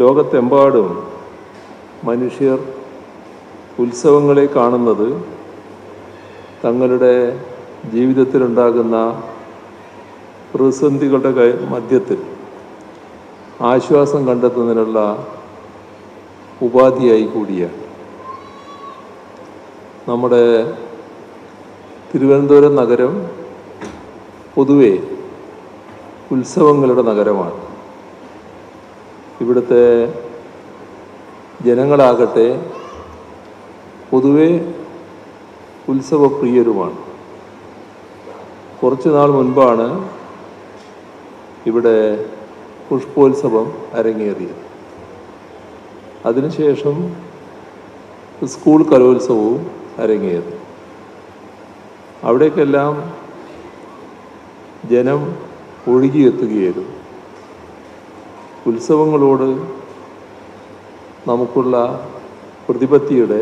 ലോകത്തെമ്പാടും മനുഷ്യർ ഉത്സവങ്ങളെ കാണുന്നത് തങ്ങളുടെ ജീവിതത്തിലുണ്ടാകുന്ന പ്രതിസന്ധികളുടെ മധ്യത്തിൽ ആശ്വാസം കണ്ടെത്തുന്നതിനുള്ള ഉപാധിയായി കൂടിയാണ്. നമ്മുടെ തിരുവനന്തപുരം നഗരം പൊതുവെ ഉത്സവങ്ങളുടെ നഗരമാണ്. ഇവിടുത്തെ ജനങ്ങളാകട്ടെ പൊതുവെ ഉത്സവപ്രിയരുമാണ്. കുറച്ച് നാൾ മുൻപാണ് ഇവിടെ പുഷ്പോത്സവം അരങ്ങേറിയത്. അതിനുശേഷം സ്കൂൾ കലോത്സവവും അരങ്ങേറി. അവിടേക്കെല്ലാം ജനം ഒഴുകിയെത്തുകയായിരുന്നു. ഉത്സവങ്ങളോട് നമുക്കുള്ള പ്രതിപത്തിയുടെ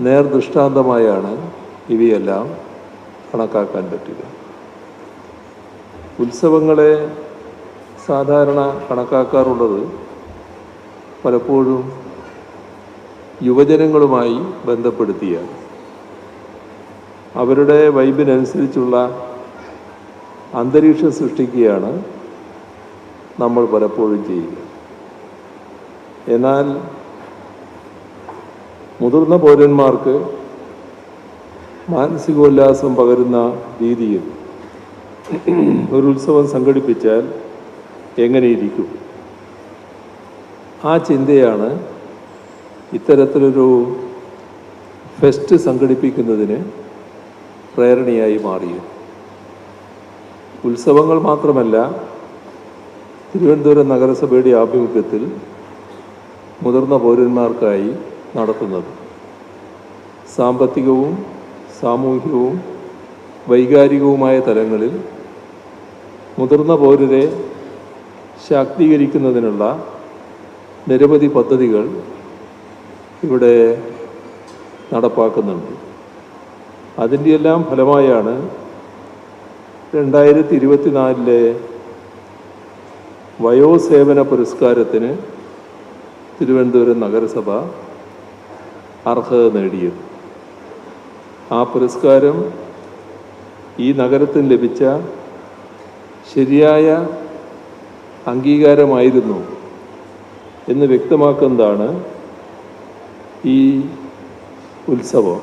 നേർദൃഷ്ടാന്തമായാണ് ഇവയെല്ലാം കണക്കാക്കാൻ പറ്റുക. ഉത്സവങ്ങളെ സാധാരണ കണക്കാക്കാറുള്ളത് പലപ്പോഴും യുവജനങ്ങളുമായി ബന്ധപ്പെടുത്തിയാണ്. അവരുടെ വൈബിനനുസരിച്ചുള്ള അന്തരീക്ഷം സൃഷ്ടിക്കുകയാണ് നമ്മൾ പലപ്പോഴും ചെയ്യുക എന്നാൽ മുതിർന്ന പൗരന്മാർക്ക് മാനസികോല്ലാസം പകരുന്ന രീതിയിൽ ഒരു ഉത്സവം സംഘടിപ്പിച്ചാൽ എങ്ങനെയിരിക്കും? ആ ചിന്തയാണ് ഇത്തരത്തിലൊരു ഫെസ്റ്റ് സംഘടിപ്പിക്കുന്നതിന് പ്രേരണയായി മാറിയത്. ഉത്സവങ്ങൾ മാത്രമല്ല തിരുവനന്തപുരം നഗരസഭയുടെ ആഭിമുഖ്യത്തിൽ മുതിർന്ന പൗരന്മാർക്കായി നടത്തുന്നത്. സാമ്പത്തികവും സാമൂഹികവും വൈകാരികവുമായ തലങ്ങളിൽ മുതിർന്ന പൗരരെ ശാക്തീകരിക്കുന്നതിനുള്ള നിരവധി പദ്ധതികൾ ഇവിടെ നടപ്പാക്കുന്നുണ്ട്. അതിന്റെയെല്ലാം ഫലമായാണ് രണ്ടായിരത്തി ഇരുപത്തിനാലിലെ വയോസേവന പുരസ്കാരത്തിന് തിരുവനന്തപുരം നഗരസഭ അർഹത നേടിയത് ആ പുരസ്കാരം ഈ നഗരത്തിന് ലഭിച്ച ശരിയായ അംഗീകാരമായിരുന്നു എന്ന് വ്യക്തമാക്കുന്നതാണ് ഈ ഉത്സവം.